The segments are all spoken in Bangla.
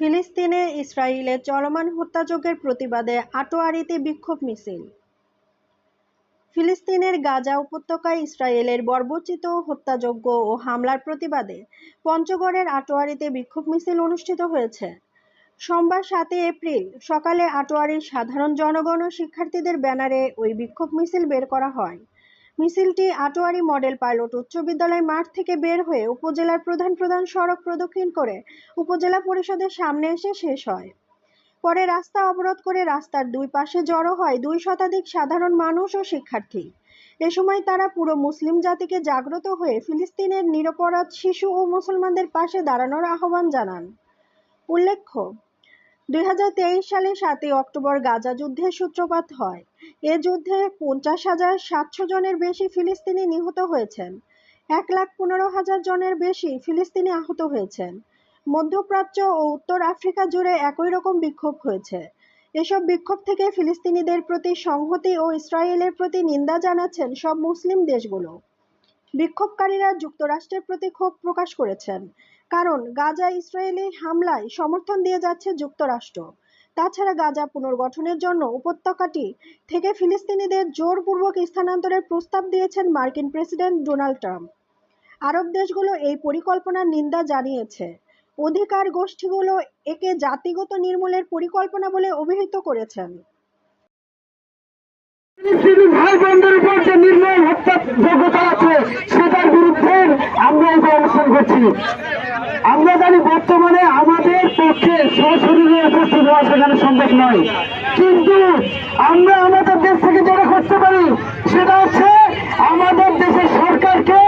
ফিলিস্তিনে ইসরায়েলের চলমান হত্যাযজ্ঞের প্রতিবাদে আটোয়ারিতে বিক্ষোভ মিছিল। ফিলিস্তিনের গাজা উপত্যকায় ইসরায়েলের বর্বরচিত হত্যাযজ্ঞ ও হামলার প্রতিবাদে পঞ্চগড়ের আটোয়ারিতে বিক্ষোভ মিছিল অনুষ্ঠিত হয়েছে। সোমবার সাতই এপ্রিল সকালে আটোয়ারীর সাধারণ জনগণ ও শিক্ষার্থীদের ব্যানারে ওই বিক্ষোভ মিছিল বের করা হয়। মিছিলটি আটোয়ারি মডেল পাইলট উচ্চ বিদ্যালয় মাঠ থেকে বের হয়ে উপজেলার প্রধান প্রধান সড়ক প্রদক্ষিণ করে উপজেলা পরিষদের সামনে এসে শেষ হয়। পরে রাস্তা অবরোধ করে রাস্তার দুই পাশে জড়ো হয় দুই শতাধিক সাধারণ মানুষ ও শিক্ষার্থী। এ সময় তারা পুরো মুসলিম জাতিকে জাগ্রত হয়ে ফিলিস্তিনের নিরপরাধ শিশু ও মুসলমানদের পাশে দাঁড়ানোর আহ্বান জানান। উল্লেখ্য দু হাজার তেইশ সালে সাতই অক্টোবর গাজা যুদ্ধের সূত্রপাত হয়। এ যুদ্ধে পঞ্চাশ হাজার সাতশো জনের বেশি ফিলিস্তিনি নিহত হয়েছেন। এক লাখ পনেরো হাজার জনের বেশি ফিলিস্তিনি আহত হয়েছেন। মধ্যপ্রাচ্য ও উত্তর আফ্রিকা জুড়ে একই রকম বিক্ষোভ হয়েছে। এসব বিক্ষোভ থেকে ফিলিস্তিনিদের প্রতি সংহতি ও ইসরায়েলের প্রতি নিন্দা জানাচ্ছেন সব মুসলিম দেশগুলো। বিক্ষোভকারীরা যুক্তরাষ্ট্রের প্রতি ক্ষোভ প্রকাশ করেছেন। কারণ, গাজা ইসরায়েলি হামলায় সমর্থন দিয়ে যাচ্ছে যুক্তরাষ্ট্র। তাছাড়া গাজা পুনর্গঠনের জন্য উপত্যকাটি থেকে ফিলিস্তিনিদের জোরপূর্বক স্থানান্তরের প্রস্তাব দিয়েছেন মার্কিন প্রেসিডেন্ট ডোনাল্ড ট্রাম্প। আরব দেশগুলো এই পরিকল্পনার নিন্দা জানিয়েছে। অধিকার গোষ্ঠীগুলো একে জাতিগত নির্মূলের পরিকল্পনা বলে অভিহিত করেছেন। ভাই বোনদের উপর যে আমরা জানি বর্তমানে আমাদের পক্ষে সশরীরে উপস্থিত হওয়া সেখানে সম্ভব নয়। কিন্তু আমরা আমাদের দেশ থেকে যেটা করতে পারি, সেটা হচ্ছে আমাদের দেশের সরকারকে,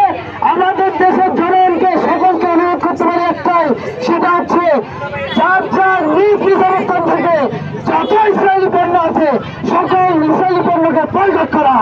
আমাদের দেশের জনগণকে সকলকে অনুরোধ করতে পারি একটাই, সেটা হচ্ছে যার যার নিজ নিজ অবস্থান থেকে যত ইসরায়েলি পণ্য আছে, সকল ইসরায়েলি পণ্যকে বয়কট করা।